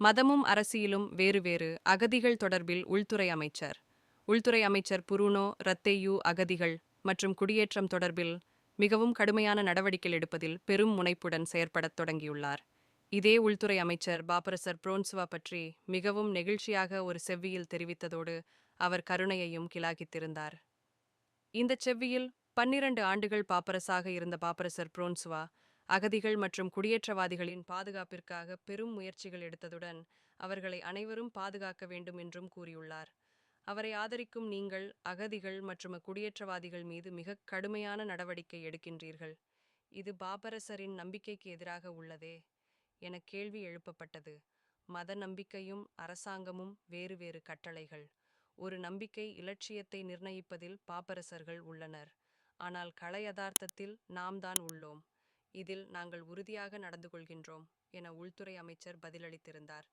மதமும் அரசியலும் வேறு வேறு அகதிகள் தொடர்பில் உள்துறை அமைச்சர். உள்துறை அமைச்சர் புருனோ ரத்தேயு அகதிகள் மற்றும் குடியேற்றம் தொடர்பில் மிகவும் கடுமையான நடவடிக்கை எடுப்பதில் பெரும் முனைப்புடன் செயற்படத் தொடங்கியுள்ளார். இதே உள்துறை அமைச்சர் பாப்பரசர் புரோன்சுவா பற்றி மிகவும் நெகிழ்ச்சியாக ஒரு செவ்வியில் தெரிவித்ததோடு அவர் கருணையையும் கிலாகித்திருந்தார் இந்த செவ்வியில் பன்னிரண்டு ஆண்டுகள் பாப்பரசாக இருந்த பாப்பரசர் புரோன்சுவா அகதிகள் மற்றும் குடியேற்றவாதிகளின் பாதுகாப்பிற்காக பெரும் முயற்சிகள் எடுத்ததுடன் அவர்களை அனைவரும் பாதுகாக்க வேண்டும் என்றும் கூறியுள்ளார். அவரை ஆதரிக்கும் நீங்கள் அகதிகள் மற்றும் குடியேற்றவாதிகள் மீது மிக கடுமையான நடவடிக்கை எடுக்கின்றீர்கள். இது பாபரசரின் நம்பிக்கைக்கு எதிராக உள்ளதே என கேள்வி எழுப்பப்பட்டது. மத நம்பிக்கையும் அரசாங்கமும் வேறு வேறு கட்டளைகள். ஒரு நம்பிக்கை இலட்சியத்தை நிர்ணயிப்பதில் பாப்பரசர்கள் உள்ளனர். ஆனால் கலை யதார்த்தத்தில் நாம் தான் உள்ளோம். இதில் நாங்கள் உறுதியாக நடந்து கொள்கின்றோம் என உள்துறை அமைச்சர் பதிலளித்திருந்தார்.